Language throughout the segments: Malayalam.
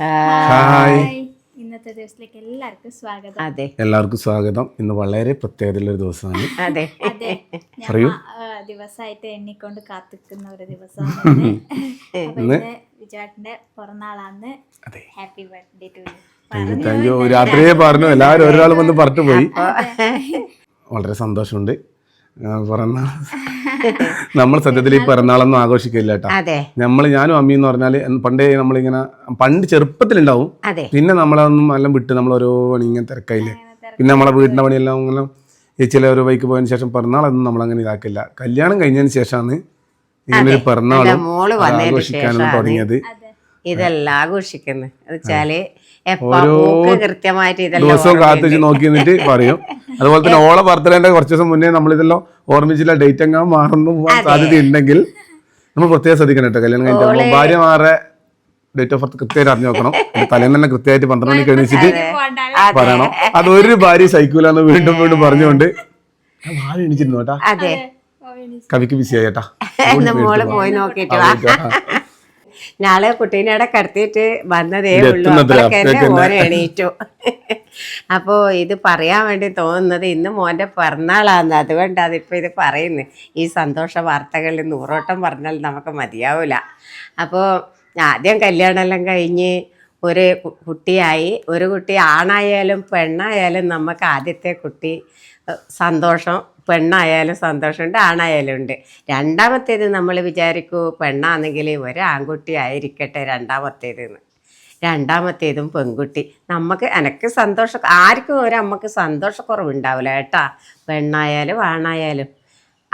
ഹായ് ഇന്നത്തെ ദിവസത്തിലേക്ക് എല്ലാവർക്കും സ്വാഗതം. അതെ. എല്ലാവർക്കും സ്വാഗതം. ഇന്ന് വളരെ പ്രത്യേകതയുള്ള ഒരു ദിവസമാണ്. അതെ. അതെ. ഞാൻ പറയൂ. ആ, ദിവസമായിട്ട് എണ്ണിക്കൊണ്ട് കാത്തിക്കുന്ന ഒരു ദിവസമാണ് ഇന്ന്. വിജാട്ടിന്റെ പിറന്നാളാന്ന് അതെ. Happy birthday to thank you thank you രാത്രിയെ പറഞ്ഞു. എല്ലാവരും ഒരാൾ വന്ന് പറഞ്ഞു പോയി. വളരെ സന്തോഷമുണ്ട്. ആ, പിറന്നാൾ. നമ്മൾ സത്യത്തിൽ ഈ പിറന്നാളൊന്നും ആഘോഷിക്കില്ല കേട്ടോ. നമ്മൾ ഞാനും അമ്മി എന്ന് പറഞ്ഞാൽ പണ്ടേ നമ്മളിങ്ങനെ പണ്ട് ചെറുപ്പത്തിലുണ്ടാവും. ഉണ്ടാവും പിന്നെ നമ്മളതൊന്നും എല്ലാം വിട്ട് നമ്മൾ ഓരോ പണി ഇങ്ങനെ തിരക്കായില്ലേ. പിന്നെ നമ്മളെ വീടിന്റെ പണിയെല്ലാം ഇങ്ങനെ ഈ ചില ഒരു ബൈക്ക് പോയതിന് ശേഷം പിറന്നാളൊന്നും നമ്മളങ്ങനെ ഇതാക്കില്ല. കല്യാണം കഴിഞ്ഞതിന് ശേഷമാണ് ഇങ്ങനൊരു ഒരു പിറന്നാളും ആഘോഷിക്കാനും തുടങ്ങിയത്. ഇതെല്ലാം ആഘോഷിക്കുന്നത്. വെച്ചാൽ ദിവസവും കാത്തുവെച്ച് നോക്കി നിന്നിട്ട് പറയും. അതുപോലെ തന്നെ ഓള ബർത്ത്ഡേന്റെ കുറച്ച് ദിവസം മുന്നേ നമ്മൾ ഇതെല്ലാം ഓർമ്മിച്ചില്ല ഡേറ്റ് എങ്ങാൻ മാറുന്നു പോകാൻ സാധ്യത ഉണ്ടെങ്കിൽ നമ്മൾ പ്രത്യേകം ശ്രദ്ധിക്കണം കേട്ടോ കല്യാണം കഴിഞ്ഞിട്ട് ഭാര്യമാരെ ഡേറ്റ് ഓഫ് ബർത്ത് കൃത്യമായിട്ട് അറിഞ്ഞു നോക്കണം. തലേന്ന് തന്നെ കൃത്യമായിട്ട് പന്ത്രണ്ട് മണിക്ക് എണീച്ചിട്ട് പറയണം. അതൊരു ഭാര്യ സഹിക്കൂലെന്ന് വീണ്ടും വീണ്ടും പറഞ്ഞുകൊണ്ട് ഭാര്യ എണീച്ചിരുന്നു കേട്ടാ. കവിക്ക് ബിസിയായി എന്റെ പോയി നോക്കിട്ട് നാളെ കുട്ടീനെ അവിടെ കടത്തിയിട്ട് വന്നതേ ഉള്ളൂ. അപ്പോഴൊക്കെ എണീറ്റു. അപ്പോ ഇത് പറയാൻ വേണ്ടി തോന്നുന്നത് ഇന്ന് മോന്റെ പിറന്നാളാന്ന്. അതുകൊണ്ട് അതിപ്പോ ഇത് പറയുന്നു. ഈ സന്തോഷ വാർത്തകളിൽ നൂറോട്ടം പറഞ്ഞാൽ നമുക്ക് മതിയാവൂല. അപ്പോ ആദ്യം കല്യാണമെല്ലാം കഴിഞ്ഞ് ഒരു കുട്ടിയായി. ഒരു കുട്ടി ആണായാലും പെണ്ണായാലും നമുക്ക് ആദ്യത്തെ കുട്ടി സന്തോഷം പെണ്ണായാലും സന്തോഷമുണ്ട് ആണായാലും ഉണ്ട്. രണ്ടാമത്തേത് നമ്മൾ വിചാരിക്കൂ പെണ്ണാണെങ്കിൽ ഒരാൺകുട്ടി ആയിരിക്കട്ടെ രണ്ടാമത്തേതെന്ന്. രണ്ടാമത്തേതും പെൺകുട്ടി. നമുക്ക് എനിക്ക് സന്തോഷ ആർക്കും ഒരു അമ്മയ്ക്ക് സന്തോഷക്കുറവുണ്ടാവില്ല കേട്ടാ. പെണ്ണായാലും ആണായാലും.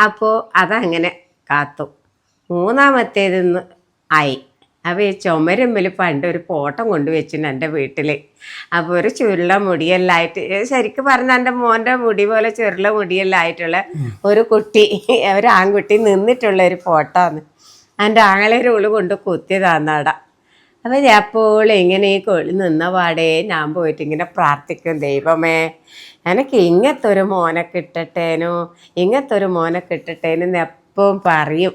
അപ്പോൾ അതങ്ങനെ കാത്തു. മൂന്നാമത്തേതെന്ന് ആയി. അപ്പോൾ ഈ ചുമരുമ്മിൽ പണ്ട് ഒരു പോട്ടം കൊണ്ടുവച്ചിന് എന്റെ വീട്ടിൽ അപ്പോൾ ഒരു ചുരുള മുടിയെല്ലായിട്ട് ശരിക്കും പറഞ്ഞാൽ എന്റെ മോന്റെ മുടി പോലെ ചുരുള മുടിയെല്ലായിട്ടുള്ള ഒരു കുട്ടി ഒരു ആൺകുട്ടി നിന്നിട്ടുള്ള ഒരു ഫോട്ടോ ആണ് എന്റെ ആങ്ങളൊരു ഉള്ളു കൊണ്ട് കുത്തിയതാന്നാട. അപ്പോൾ ഞാൻ അപ്പോൾ ഇങ്ങനെ ഈ കൊളി നിന്ന പാടേ ഞാൻ പോയിട്ട് ഇങ്ങനെ പ്രാർത്ഥിക്കും ദൈവമേ എനിക്ക് ഇങ്ങനത്തെ ഒരു മോനെ കിട്ടട്ടേനോ ഇങ്ങനത്തെ ഒരു മോനെ കിട്ടട്ടേനെന്ന് എപ്പോഴും പറയും.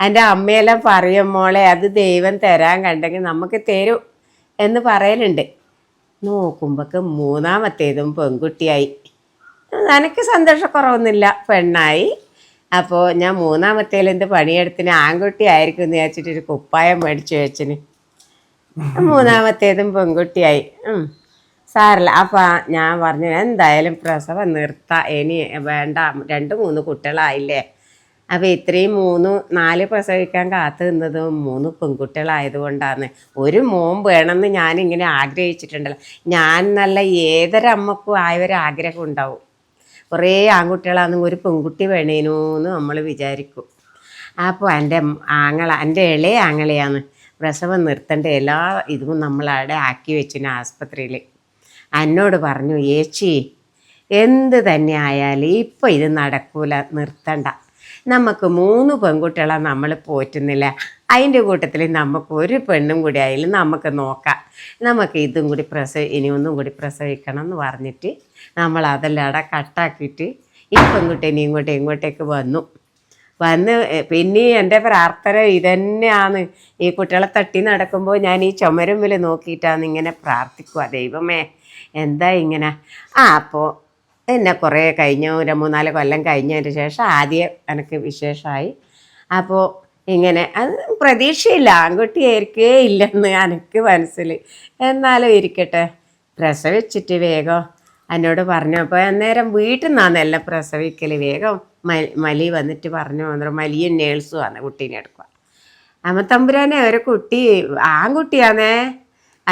എന്റെ അമ്മയെല്ലാം പറയും മോളെ അത് ദൈവം തരാൻ കണ്ടെങ്കിൽ നമുക്ക് തരും എന്ന് പറയലുണ്ട്. നോക്കുമ്പോക്ക് മൂന്നാമത്തേതും പെൺകുട്ടിയായി. എനിക്ക് സന്തോഷക്കുറവൊന്നുമില്ല പെണ്ണായി. അപ്പോൾ ഞാൻ മൂന്നാമത്തേലെന്ത് പണിയെടുത്തിന്? ആൺകുട്ടി ആയിരിക്കും എന്ന് വിചാരിച്ചിട്ട് ഒരു കുപ്പായം മേടിച്ചു വെച്ചിന്. മൂന്നാമത്തേതും പെൺകുട്ടിയായി. സാറല്ല അപ്പം ഞാൻ പറഞ്ഞു എന്തായാലും പ്രസവം നിർത്താം. ഇനി വേണ്ട രണ്ട് മൂന്ന് കുട്ടികളായില്ലേ? അപ്പോൾ ഇത്രയും മൂന്ന് നാല് പ്രസവിക്കാൻ കാത്തു നിന്നത് മൂന്ന് പെൺകുട്ടികളായതുകൊണ്ടാണ് ഒരു മോൻ വേണമെന്ന് ഞാനിങ്ങനെ ആഗ്രഹിച്ചിട്ടുണ്ടല്ലോ. ഞാൻ നല്ല ഏതൊരമ്മക്കും ആയ ആഗ്രഹം ഉണ്ടാവും. കുറേ ആൺകുട്ടികളാണെങ്കിൽ ഒരു പെൺകുട്ടി വേണേനു എന്ന് നമ്മൾ വിചാരിക്കും. അപ്പോൾ എന്റെ ആങ്ങള എന്റെ ഇളയ ആങ്ങളെയാണ് പ്രസവം നിർത്തേണ്ട എല്ലാ ഇതും നമ്മളവിടെ ആക്കി വെച്ചിന് ആസ്പത്രിയിൽ എന്നോട് പറഞ്ഞു ഏച്ചി എന്ത് തന്നെ ആയാലും ഇപ്പോൾ ഇത് നടക്കൂല നിർത്തണ്ട. നമുക്ക് മൂന്ന് പെൺകുട്ടികളെ നമ്മൾ പോറ്റുന്നില്ല. അതിന്റെ കൂട്ടത്തിൽ നമുക്ക് ഒരു പെണ്ണും കൂടി ആയാലും നമുക്ക് നോക്കാം. നമുക്ക് ഇതും കൂടി പ്രസവ ഇനി ഒന്നും കൂടി പ്രസവിക്കണം എന്ന് പറഞ്ഞിട്ട് നമ്മൾ അതെല്ലാം അവിടെ കട്ടാക്കിയിട്ട് ഈ പെൺകുട്ടീനെ ഇങ്ങോട്ട് ഇങ്ങോട്ടേക്ക് വന്നു. വന്ന് പിന്നെ എന്റെ പ്രാർത്ഥന ഇതന്നെയാണ്. ഈ കുട്ടികളെ തട്ടി നടക്കുമ്പോൾ ഞാൻ ഈ ചുമരുമ്പിൽ നോക്കിയിട്ടാണ് ഇങ്ങനെ പ്രാർത്ഥിക്കുക ദൈവമേ എന്താ ഇങ്ങനെ? ആ അപ്പോൾ എന്നെ കുറേ കഴിഞ്ഞു ഒരു മൂന്നാൽ കൊല്ലം കഴിഞ്ഞതിന് ശേഷം ആദ്യം എനിക്ക് വിശേഷമായി അപ്പോൾ ഇങ്ങനെ അത് പ്രതീക്ഷയില്ല ആൺകുട്ടിയായിരിക്കേ ഇല്ലെന്ന് എനിക്ക് മനസ്സിൽ എന്നാലും ഇരിക്കട്ടെ പ്രസവിച്ചിട്ട് വേഗം എന്നോട് പറഞ്ഞു. അപ്പോൾ അന്നേരം വീട്ടിൽ നിന്നാണ് എല്ലാം പ്രസവിക്കൽ വേഗം മലി വന്നിട്ട് പറഞ്ഞു വന്നു മലിയും നേഴ്സും ആണ് കുട്ടീനെ എടുക്കുക അമ്മത്തമ്പുരാനെ ഒരു കുട്ടി ആൺകുട്ടിയാണേ.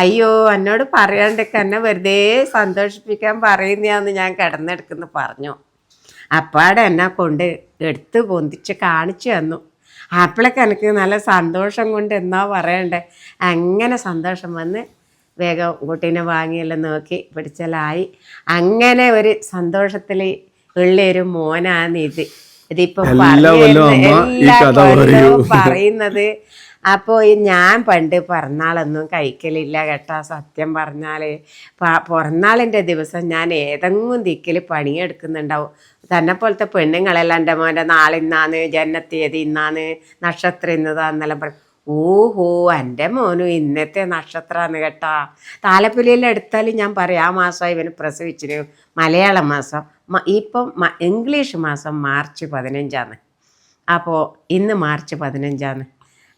അയ്യോ എന്നോട് പറയാണ്ടൊക്കെ എന്നെ വെറുതെ സന്തോഷിപ്പിക്കാൻ പറയുന്നതാന്ന് ഞാൻ കിടന്നെടുക്കുന്നു പറഞ്ഞു. അപ്പാടെ എന്നെ കൊണ്ട് എടുത്ത് പൊന്തിച്ച് കാണിച്ചു തന്നു. അപ്പോഴൊക്കെ എനിക്ക് നല്ല സന്തോഷം കൊണ്ട് എന്നാ പറയണ്ടേ? അങ്ങനെ സന്തോഷം വന്ന് വേഗം കുട്ടീനെ വാങ്ങിയെല്ലാം നോക്കി പിടിച്ചലായി. അങ്ങനെ ഒരു സന്തോഷത്തിൽ ഉള്ളൊരു മോനാണ് ഇത്. ഇതിപ്പോ പറയുന്നത് അപ്പോൾ ഞാൻ പണ്ട് പിറന്നാളൊന്നും കഴിക്കലില്ല കേട്ടോ സത്യം പറഞ്ഞാൽ പിറന്നാളിന്റെ ദിവസം ഞാൻ ഏതെങ്കിലും ദിക്കിൽ പണിയെടുക്കുന്നുണ്ടാവും. തന്നെ പോലത്തെ പെണ്ണുങ്ങളെല്ലാം എന്റെ മോന്റെ നാളിന്നാന്ന് ജനത്തീയതി ഇന്നാന്ന് നക്ഷത്രം ഇന്നതാന്നെല്ലാം പറയും. ഓഹോ എന്റെ മോനും ഇന്നത്തെ നക്ഷത്രമാണ് കേട്ടാ. താലപ്പൊലിയെല്ലാം എടുത്താൽ ഞാൻ പറയും ആ മാസം ഇവന് പ്രസവിച്ചിന് മലയാള മാസം. ഇപ്പം ഇംഗ്ലീഷ് മാസം മാർച്ച് പതിനഞ്ചാണ് അപ്പോൾ ഇന്ന് മാർച്ച് പതിനഞ്ചാണ്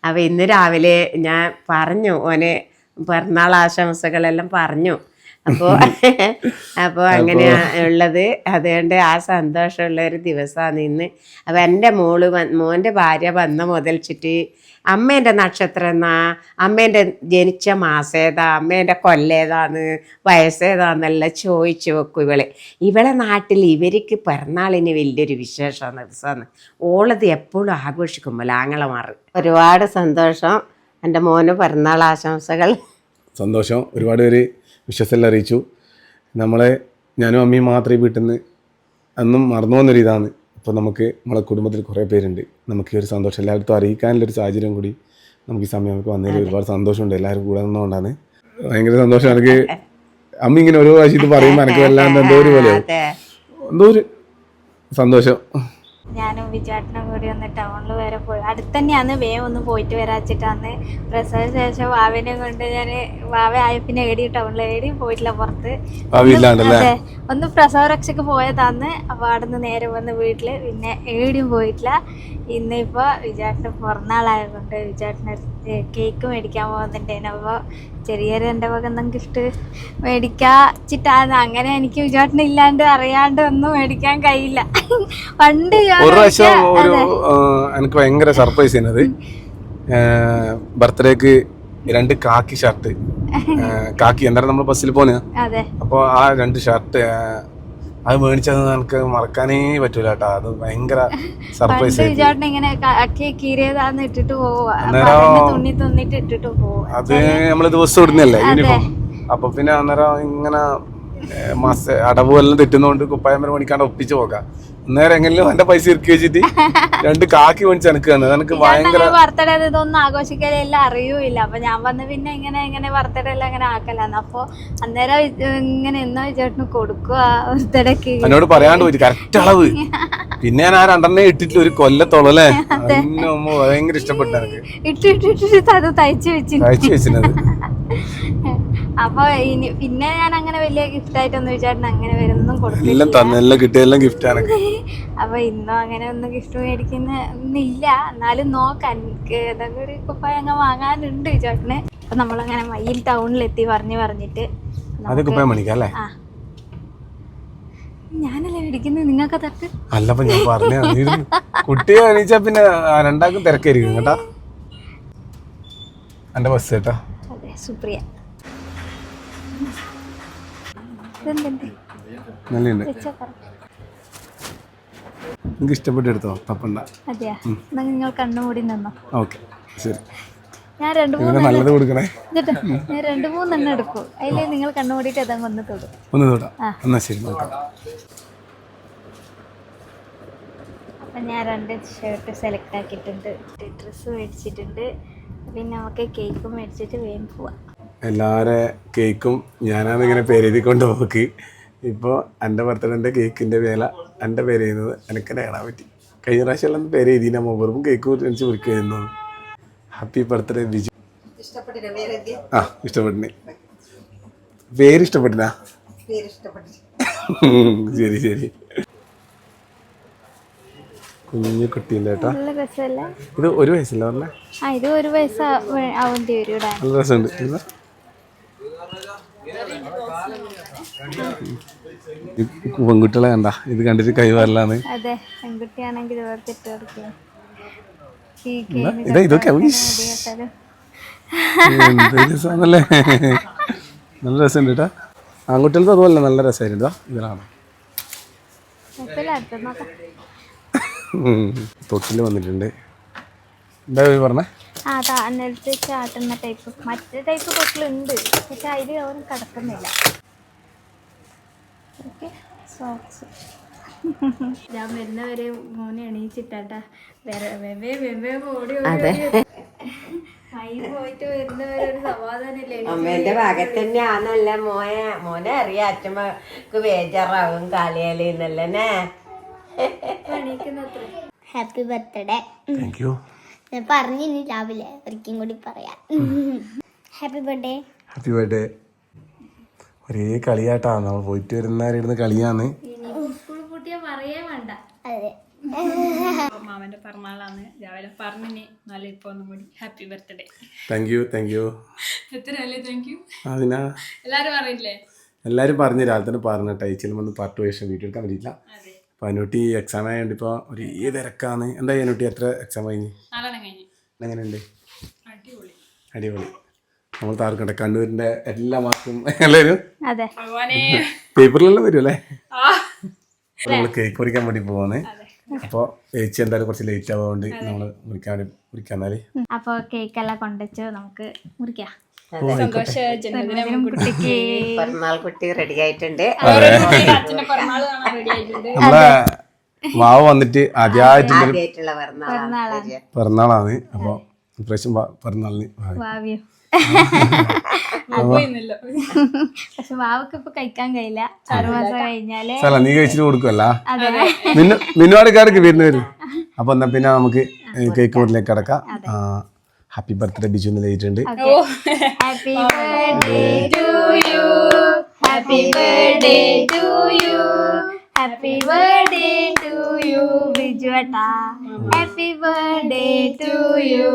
അപ്പോൾ ഇന്ന് രാവിലെ ഞാൻ പറഞ്ഞു ഓന് പിറന്നാൾ ആശംസകളെല്ലാം പറഞ്ഞു. അപ്പോൾ അപ്പോൾ അങ്ങനെയാ ഉള്ളത്. അതുകൊണ്ട് ആ സന്തോഷമുള്ള ഒരു ദിവസമാണ് ഇന്ന്. അപ്പൊ എന്റെ മോൾ മോന്റെ മോന്റെ ഭാര്യ വന്ന മുതൽച്ചിട്ട് അമ്മേന്റെ നക്ഷത്രം എന്നാ? അമ്മേന്റെ ജനിച്ച മാസം ഏതാ? അമ്മേന്റെ കൊല്ലേതാന്ന് വയസ്സേതാന്നെല്ലാം ചോദിച്ചു വെക്കും ഇവളെ. ഇവളെ നാട്ടിൽ ഇവർക്ക് പിറന്നാളിന് വലിയൊരു വിശേഷമാണ് ദിവസമാണ്. ഓളത് എപ്പോഴും ആഘോഷിക്കുമ്പോൾ ആങ്ങളമാർ ഒരുപാട് സന്തോഷം. എന്റെ മോന് പിറന്നാൾ ആശംസകൾ. സന്തോഷം. ഒരുപാട് പേര് വിശ്വസെല്ലാം അറിയിച്ചു. നമ്മളെ ഞാനും അമ്മയും മാത്രമേ വീട്ടിൽ നിന്ന് അന്നും മറന്നു പോകുന്നൊരു ഇതാണ് ഇപ്പോൾ നമുക്ക് നമ്മളെ കുടുംബത്തിൽ കുറേ പേരുണ്ട്. നമുക്ക് ഈ ഒരു സന്തോഷം എല്ലായിടത്തും അറിയിക്കാനുള്ളൊരു സാഹചര്യം കൂടി നമുക്ക് ഈ സമയം നമുക്ക് വന്നതിൽ ഒരുപാട് സന്തോഷമുണ്ട്. എല്ലാവരും കൂടെ നിന്നുകൊണ്ടാണ്. ഭയങ്കര സന്തോഷം. എനിക്ക് അമ്മ ഇങ്ങനെ ഓരോ പ്രാവശ്യം ഇത് പറയുമ്പോൾ എനിക്ക് വല്ലാണ്ട് എന്തോ ഒരു പോലെ. എന്തോ ഒരു സന്തോഷം. ഞാനും വിചാട്ടനും കൂടി ഒന്ന് ടൗണിൽ വരെ പോയി. അടുത്ത് തന്നെയാണ് വേഗം ഒന്ന് പോയിട്ട് വരാച്ചിട്ടാന്ന് പ്രസവ ശേഷം വാവിനെ കൊണ്ട് ഞാൻ വാവ ആയ പിന്നെ ഏടി ടൗണിൽ ഏടി പോയിട്ടില്ല പുറത്ത്. അതെ ഒന്ന് പ്രസവ രക്ഷക്ക് പോയതാന്ന് അപ്പൊ അവിടെ നിന്ന് നേരെ വന്ന് വീട്ടിൽ പിന്നെ ഏടിയും പോയിട്ടില്ല. ഇന്നിപ്പോ വിചാട്ടിന് പിറന്നാളായതുകൊണ്ട് വിചാട്ടിന് കേക്ക് മേടിക്കാൻ പോകുന്നുണ്ടായിരുന്നു അപ്പോൾ ചെറിയൊരു എന്റെ എന്തെങ്കിലും ഗിഫ്റ്റ് മേടിക്കാച്ചിട്ടാണ് അങ്ങനെ എനിക്ക് വിചാരണ ഇല്ലാണ്ട് അറിയാണ്ട് ഒന്നും മേടിക്കാൻ കഴിയില്ല. പണ്ട് ഒരു പ്രാവശ്യം ഒരു എനിക്ക് ഭയങ്കര സർപ്രൈസ് ചെയ്യുന്നത് ബർത്ത്ഡേക്ക് രണ്ട് കാക്കി ഷർട്ട് കാക്കി. എന്തായാലും നമ്മൾ ബസ്സിൽ പോന്നെ അതെ. അപ്പോൾ ആ രണ്ട് ഷർട്ട് അത് മേടിച്ചത് നിനക്ക് മറക്കാനേ പറ്റൂല കേട്ടോ. അത് ഭയങ്കര സർപ്രൈസ് അത് നമ്മൾ ദിവസം ഇടുന്നല്ലേ യൂണിഫോം അപ്പൊ പിന്നെ അന്നേരം ഇങ്ങനെ മാസ അടവ് എല്ലാം തെറ്റുന്നോണ്ട് കുപ്പായം വരെ മണിക്കാണ്ട് ഒപ്പിച്ചു പോകാം. അന്നേരം എങ്ങനെയും എന്റെ പൈസ ഇറക്കി വെച്ചിട്ട് രണ്ട് കാക്കി മേടിച്ച് എനക്കാണ് എനിക്ക് ഭയങ്കര ബർത്ത്ഡേ ഇതൊന്നും ആഘോഷിക്കലെല്ലാം അറിയൂല അപ്പൊ ഞാൻ വന്ന് പിന്നെ ഇങ്ങനെ ഇങ്ങനെ ബർത്ത്ഡേ എല്ലാം ഇങ്ങനെ ആക്കലാന്ന് അപ്പൊ അന്നേരം ഇങ്ങനെ എന്നോ ചേട്ടന് കൊടുക്കുക ബർത്ത്ഡേക്ക് എന്നോട് പറയാണ്ട് പോയി. കറക്റ്റ് അളവ്. പിന്നെ ഞാൻ ആ രണ്ടെണ്ണേ ഇട്ടിട്ട് ഒരു കൊല്ലത്തോളം അല്ലേ? അതിന് മുമ്പ് ഭയങ്കര ഇഷ്ടപ്പെട്ടു എനിക്ക്. ഇട്ടിട്ടിട്ട് അത് തയ്ച്ചു വെച്ചിട്ട് തയ്ച്ചു വെച്ചിരുന്നത് അപ്പൊ ഇനി പിന്നെ ഞാൻ അങ്ങനെ വലിയ ഗിഫ്റ്റ് ആയിട്ടൊന്നും വിചാരിച്ചു അങ്ങനെ വരുന്നൊന്നും കൊടുക്കില്ല കിട്ടിയെല്ലാം ഗിഫ്റ്റ് ആണ്. അപ്പൊ ഇന്നും അങ്ങനെ ഒന്നും ഗിഫ്റ്റ് മേടിക്കുന്നില്ല. എന്നാലും നോക്കാൻ എനിക്ക് ഏതൊക്കെ ഒരു കുപ്പായ അങ്ങ് വാങ്ങാനുണ്ട് ചേട്ടന്. അപ്പൊ നമ്മളങ്ങനെ മയിൽ ടൗണിലെത്തി പറഞ്ഞു പറഞ്ഞിട്ട് അത് കുപ്പായം മണിക്കല്ലേ ആ. ഞാനല്ലേ മേടിക്കുന്നത് നിങ്ങൾക്ക് തട്ട് അല്ലപ്പോ ഞാൻ പറഞ്ഞു കുട്ടിയെ എണീച്ചാ പിന്നെ രണ്ടാക്കും തിരക്കായിരിക്കും കേട്ടാ. എന്റെ ബസ് കേട്ടാ. അതെ സുപ്രിയ. നല്ലുണ്ട് നിങ്ങൾക്ക് പറ. എനിക്ക് ഇഷ്ടപ്പെട്ട് എടുത്തോ? തപ്പണ്ട. അതെയാ. നിങ്ങൾ കണ്ണുമൂടി നിന്നോ. ഓക്കെ. ശരി. ഞാൻ രണ്ട് മൂന്ന് നല്ലത് കൊടുക്കണേ. ഞാൻ രണ്ട് മൂന്നെണ്ണം എടുക്കും. അതിൽ നിങ്ങൾ കണ്ണുമൂടിയിട്ട് അതങ്ങ് ഒന്ന് തൊടും. ഒന്ന് തൊടാം. എന്നാ ശരി നോക്കാം. അപ്പം ഞാൻ രണ്ട് ഷർട്ട് സെലക്ട് ആക്കിയിട്ടുണ്ട്. ഡ്രസ്സ് മേടിച്ചിട്ടുണ്ട്. പിന്നെ നമുക്ക് കേക്ക് മേടിച്ചിട്ട് വേഗം പോവാം. എല്ലാരെ കേക്കും ഞാനാണ് ഇങ്ങനെ പേരെഴുതിക്കൊണ്ട് നോക്കി ഇപ്പോൾ എന്റെ ബർത്ത്ഡേന്റെ കേക്കിന്റെ വില എന്റെ പേര് ചെയ്യുന്നത് എനിക്ക് തന്നെ കാണാൻ പറ്റി. കഴിഞ്ഞ പ്രാവശ്യം എല്ലാം പേര് എഴുതി നമ്മൾ വെറും കേക്ക് എനിക്ക് വിളിക്കുന്നു ഹാപ്പി ബർത്ത്ഡേ വിജു. ആ ഇഷ്ടപ്പെട്ടിനെ. പേര് ഇഷ്ടപ്പെട്ടിനാ ശരി ശരി. കുഞ്ഞു കുട്ടീന്റെ കേട്ടോ ഇത് ഒരു വയസ്സല്ലേ പറഞ്ഞേ? ആ ഇത് ഒരു വയസ്സാവേണ്ടി വരും നല്ല രസമുണ്ട് ഇല്ല? ഈ പെൺകുട്ടികളെ കണ്ട. ഇത് കണ്ടിട്ട് കൈവരലാന്ന് അതെ പെൺകുട്ടിയാണെങ്കിൽ ഇതാ ഇതൊക്കെ നല്ല രസമുണ്ട് കേട്ടാ. ആൺകുട്ടികൾക്ക് അതുപോലെ നല്ല രസമായിരുന്നു ഇതാ ഇതിലാണ് തൊട്ടിൽ വന്നിട്ടുണ്ട്. എന്താ പറഞ്ഞേ? അതാ അന്നേരത്തെ ചാട്ടുന്ന ടൈപ്പ് മറ്റേ ടൈപ്പ് തൊട്ടിലുണ്ട്. പക്ഷെ അതിൽ അവരും കിടക്കുന്നില്ല. ഓക്കെ സോക്സ് ഞാൻ വരുന്നവരെ മോനെ എണീച്ചിട്ടാട്ടാ. വേറെ വെവേ വെവേ ഓടി അതെ. കൈ പോയിട്ട് വരുന്നവരെ ഒരു സമാധാനമില്ലേ. അമ്മേന്റെ ഭാഗത്ത് തന്നെയാന്നല്ല മോനെ. മോനെ അറിയാം അച്ഛമ്മക്ക് ബേജാറാവും കളിയാലെന്നല്ലേ എന്നല്ലേ ഹാപ്പി ബർത്ത്ഡേ ഞാൻ പറഞ്ഞിനി രാവിലെ ഒരിക്കലും കൂടി പറയാം. ഹാപ്പി ബർത്ത്ഡേ ഹാപ്പി ബർത്ത്ഡേ ഒരേ കളിയാട്ടാ. നമ്മൾ പോയിട്ട് വരുന്നവരിടുന്ന് കളിയാന്ന് സ്കൂൾ പൂട്ടിയാ പറയേ വേണ്ട. അതെ. മാമന്റെ പിറന്നാളാണ്. രാവിലെ പറഞ്ഞിനി നല്ല ഇപ്പൊ ഒന്നും കൂടി happy birthday thank you thank you എത്ര അല്ലേ താങ്ക് യു അതിനാ? എല്ലാരും എല്ലാവരും പറഞ്ഞു രാവിലെ തന്നെ പറഞ്ഞു ടൈച്ചിലും വന്ന് പാർട്ട് വേഷം വീട്ടിൽ എടുക്കാൻ പറ്റിയില്ല അതെ. അപ്പോൾ അനുട്ടി എക്സാം ആയതുകൊണ്ട് ഇപ്പൊ ഒരു ഈ തിരക്കാണ്. എന്താ അനുട്ടി? എത്ര എക്സാം കഴിഞ്ഞ്. എങ്ങനെയുണ്ട്? അടിപൊളി. അടിപൊളി. നമ്മൾ താർക്കട്ടെ കണ്ണൂരിന്റെ എല്ലാ മാസവും എല്ലാവരും പേപ്പറിലെല്ലാം വരും അല്ലേ നമ്മൾ കേക്ക് പൊറിക്കാൻ വേണ്ടി പോവാണ്. അപ്പോൾ ചേച്ചി എന്തായാലും കുറച്ച് ലേറ്റ് ആവുകൊണ്ട് നമ്മൾ മുറിക്കാൻ വേണ്ടി മുറിക്കാൻ എന്നാൽ. അപ്പൊ കേക്ക് എല്ലാം കൊണ്ടുവച്ചു നമുക്ക് മുറിക്കാം. പിറന്നാൾ കുട്ടി റെഡി ആയിട്ടുണ്ട്. നമ്മളെ വാവ് വന്നിട്ട് ആദ്യമായിട്ടുള്ള പിറന്നാളാണ്. അപ്പൊ അപ്പോൾ ഇപ്രാവശ്യം പിറന്നാളിന് പക്ഷെ വാവക്ക് ഇപ്പൊ കഴിക്കാൻ കഴിയില്ല. ആറു മാസം കഴിഞ്ഞാൽ സല നീ കഴിച്ചിട്ട് കൊടുക്കുമല്ല അതെ. മിന്നു മിന്നുവാടിക്കാർക്ക് വരുന്ന വരും. അപ്പൊ എന്നാ പിന്നെ നമുക്ക് കേക്ക് മുറിലേക്ക് കിടക്കാം. ഹാപ്പി ബർത്ത്ഡേ ബിജു എന്ന് എഴുതിയിട്ടുണ്ട് happy birthday to you. Happy birthday to you. Happy birthday to you Biju ഏട്ടാ. Happy birthday to you.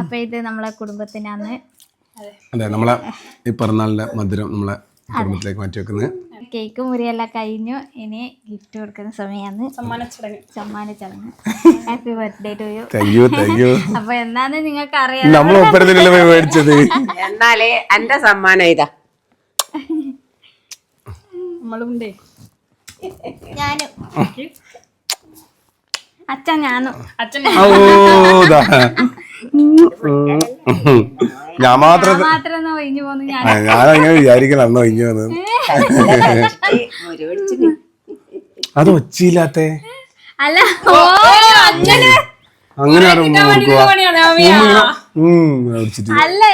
അപ്പൊ ഇത് നമ്മളെ കുടുംബത്തിനാന്ന്. അതെ നമ്മളെ ഈ പിറന്നാളിന്റെ മധുരം നമ്മളെ കുടുംബത്തിലേക്ക് മാറ്റി വെക്കുന്നത്. കേക്ക് മുറിയെല്ലാം കഴിഞ്ഞു. ഇനി ഗിഫ്റ്റ് കൊടുക്കുന്ന സമയമാണ് സമ്മാന ചടങ്ങ് happy birthday to you thank you thank you അപ്പൊ എന്നാന്ന് നിങ്ങൾക്ക് അറിയാം നമ്മൾ ഒപ്പരത്തിലല്ലേ പോയി മേടിച്ചത്. എന്നാലേ എന്റെ സമ്മാനം ഇതാ. നമ്മളുണ്ടേ ഞാനും. അച്ഛൻ ഞാനും. അച്ഛൻ ഓ ദാ. ഞാൻ മാത്രം മാത്രം ഒന്ന് ഒഴിഞ്ഞു പോന്നു ഞാൻ. അങ്ങനെ ഞാനങ്ങനെ വിചാരിക്കണം അന്ന് ഒഴിഞ്ഞു വന്നത് മുരി അത് ഒച്ചയില്ലാത്ത. അല്ല ഓ അങ്ങനെ. അങ്ങനെ ആരും ഉം അല്ല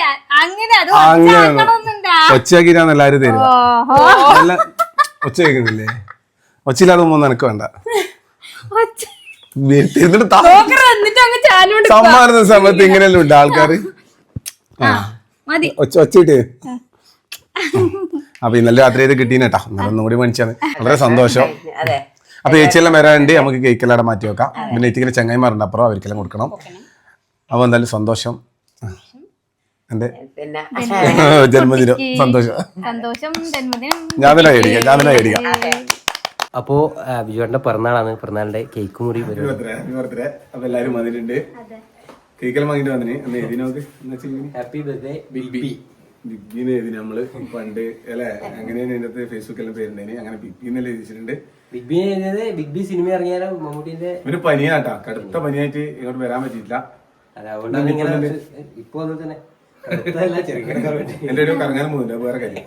അങ്ങനെ അത് അങ്ങനെ ഒന്നുണ്ടാ ഒച്ചയാക്കിട്ടാണ് എല്ലാരും തരും ഓഹോ. ഒച്ച കേൾക്കുന്നില്ലേ ഒച്ചയില്ലാതെ ഉമ്മ നിനക്ക് വേണ്ട. ഒച്ച. സമ്മാന സമയത്ത് ഇങ്ങനെയല്ലേ ഉണ്ട് ആൾക്കാർ ഒച്ചിട്ട് അപ്പൊ ഇന്നലെ രാത്രി ഇത് കിട്ടീനേട്ടാ. ഇന്നലെ കൂടി മേടിച്ചാണ് വളരെ സന്തോഷം. അപ്പൊ ചേച്ചിയെല്ലാം വരാണ്ട് നമുക്ക് കേക്കെല്ലാം മാറ്റി വെക്കാം. പിന്നെ എത്തിക്കുന്ന ചങ്ങായിമാരുണ്ട്. അപ്പുറം അവർക്കെല്ലാം കൊടുക്കണം. അപ്പൊ എന്തായാലും സന്തോഷം. എന്റെ ജന്മദിനം. സന്തോഷം. ഞാൻ തന്നെ മേടിക്കാം ഞാൻ തന്നെ മേടിക്കാം അപ്പോ ആ, ബിജുവേട്ടന്റെ പിറന്നാളാണ്. പിറന്നാളിന്റെ കേക്ക് മുറി വരും അപ്പൊ എല്ലാരും വന്നിട്ടുണ്ട്. കേക്കെല്ലാം വാങ്ങിട്ട് വന്നിന്. എന്ന് എഴുതി നോക്ക് എന്ന് happy birthday big B big bin എഴുതി നമ്മൾ? പണ്ട് അല്ലെ? അങ്ങനെയാണ് ഇതിനകത്ത് ഫേസ്ബുക്കിലും പേരുണ്ടേന്. അങ്ങനെ ബിഗ് ബി എഴുതിച്ചിട്ടുണ്ട്. ബിഗ് ബി എഴുതിയത് ബിഗ് ബി സിനിമ ഇറങ്ങിയാലും? മമ്മൂട്ടിന്റെ ഒരു പനിയാട്ടാ. കടുത്ത പനിയായിട്ട് ഇങ്ങോട്ട് വരാൻ പറ്റിയില്ല അത് അതുകൊണ്ടാണ് ഇങ്ങനെ ഇപ്പൊ തന്നെ. എന്റെ ഒരു കറങ്ങാനും പോകുന്നില്ല വേറെ കാര്യം.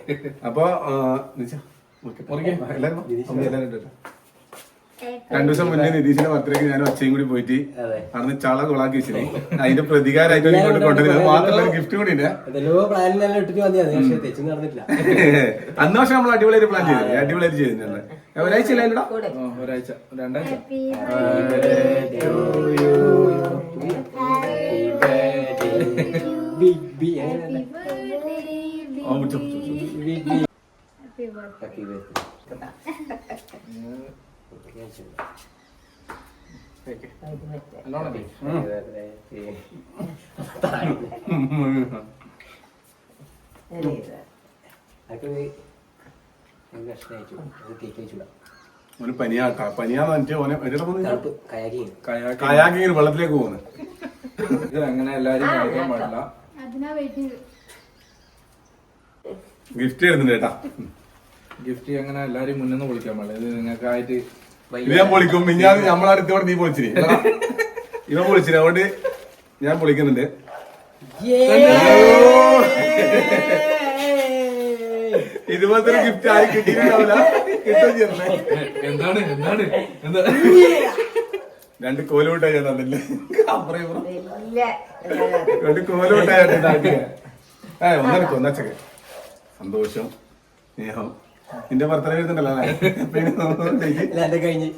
അപ്പൊ രണ്ടു ദിവസം മുന്നേ നിതീഷിന്റെ ബർത്ത്ഡേക്ക് ഞാൻ ഒച്ചയും കൂടി പോയിട്ട്. അന്ന് ചള കൊളാക്കി വെച്ചിന്. അതിന്റെ പ്രതികാരമായിട്ട് ഇങ്ങോട്ട് കൊണ്ടുവരുന്നത്. മാത്രമല്ല ഒരു ഗിഫ്റ്റ് കൂടി അന്ന് പക്ഷെ നമ്മൾ അടിപൊളിയായിട്ട് പ്ലാൻ ചെയ്തു അടിപൊളിയായിട്ട് ചെയ്തിട്ടുണ്ട് ഒരാഴ്ച ഇല്ലായിരുന്നോടാ ഒരാഴ്ച. രണ്ടാഴ്ച. ബിഗ് ബി എങ്ങനെയല്ല ആ, മുറിച്ചോ, മുറിച്ചോ, മുറിച്ചോ. ബിഗ് ബി ഹാപ്പി ബർത്ത്ഡേ ഓന് പനിയാട്ടാ പനിയാന്ന് പറഞ്ഞിട്ട് ഓനെ കയാക്കിങ്ങനെ വെള്ളത്തിലേക്ക് പോകുന്നു ഇത് അങ്ങനെ എല്ലാരും പാടില്ല. ഗിഫ്റ്റ് തരുന്നുണ്ട് കേട്ടാ. ഗിഫ്റ്റ് അങ്ങനെ എല്ലാരും മുന്നേ വിളിക്കാൻ പാടില്ല. ഇത് നിങ്ങൾക്കായിട്ട് ഇത് ഞാൻ പൊളിക്കും ഞാൻ നമ്മളടുത്തോടെ നീ പൊളിച്ചിരി ഇവൻ പൊളിച്ചിരി അതുകൊണ്ട് ഞാൻ പൊളിക്കുന്നുണ്ട് ഇതുപോലത്തെ ഗിഫ്റ്റ് ആയി കിട്ടിയിട്ടുണ്ടാവില്ല. കിട്ടുകയും ചെയ്യണേ എന്താണ്? എന്താണ്? എന്താ? രണ്ട് കോലുമിട്ടായി ഞാൻ തന്നില്ലേ. രണ്ട് കോലുമിട്ടായി ഏ ഒന്നെടുക്കും ഒന്നച്ചക്ക്. സന്തോഷം സ്നേഹം. നിന്റെ ബർത്ത്ഡേ വരുന്നുണ്ടല്ലോ അല്ലേ? കഴിഞ്ഞ്.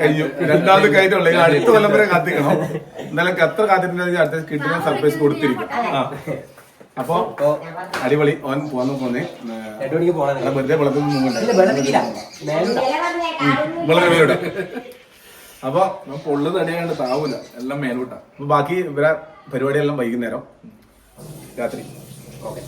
കഴിഞ്ഞു. രണ്ടാമത് കഴിഞ്ഞുള്ളൂ അടുത്ത കൊല്ലം വരെ കാത്തിക്കണം. എന്നാലും എത്ര കാത്തിട്ടുണ്ടെങ്കിൽ അടുത്ത കിട്ടുന്ന സർപ്രൈസ് കൊടുത്തിരിക്കും. ആ. അപ്പൊ അടിപൊളി. ഓൻ പോന്നു പോന്നെ. രണ്ടു മണിക്ക് പോണം. വെറുതെ വിളക്കൊന്നും ഇല്ല വെള്ളം വെക്കില്ല മേലോട്ടാ വിളവിടെ അപ്പൊ പൊള്ളു തടിയാണ്ട് താവൂല. എല്ലാം മേലോട്ടാ. ബാക്കി ഇവരെ പരിപാടിയെല്ലാം വൈകുന്നേരം. രാത്രി. ഓക്കെ.